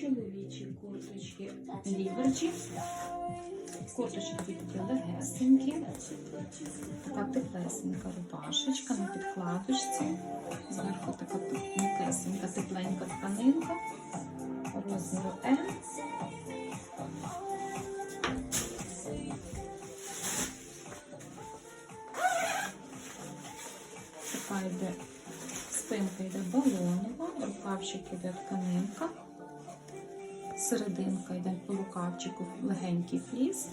Чоловічі курточки ліверчі. Курточки такі легесенькі. Така теплесенька рубашечка на підкладочці. Зверху така м'якесенька, тепленька тканинка. Розміру М. Така йде спинка йде балонова, рукавчик йде тканинка. Серединка йде по рукавчику легенький фліс.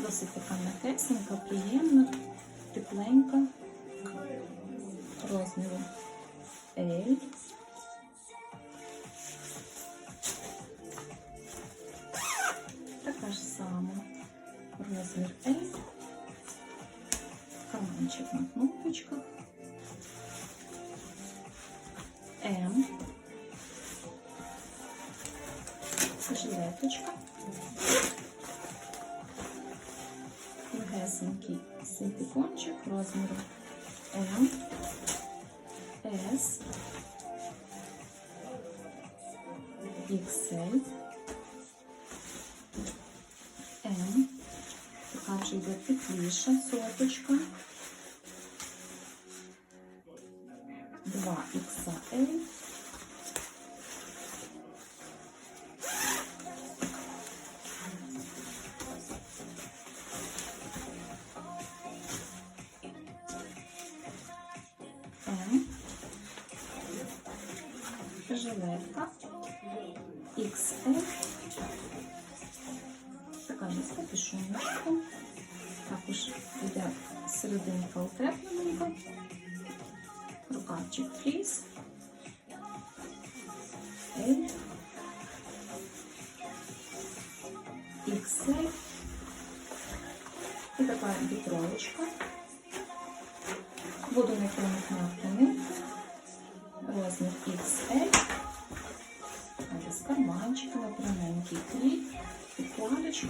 Досить така м'якесенька, приємна, тепленька. Розміру L. Така ж сама. Розмір L. Карманчик на кнопочках. М. Жилеточка. Легесенький синтепончик розміру М, С, XL, М. Така вже йде тепліша соточка. 2 Жилетка. XL. Така з капюшоночком. Також йде серединка утеплененька. Рукавчик фліс. L. XL. І така вітровочка. Водонепроникна тканинка. Розмір XL. А з карманчиками, пряменький кліп, підкладочка.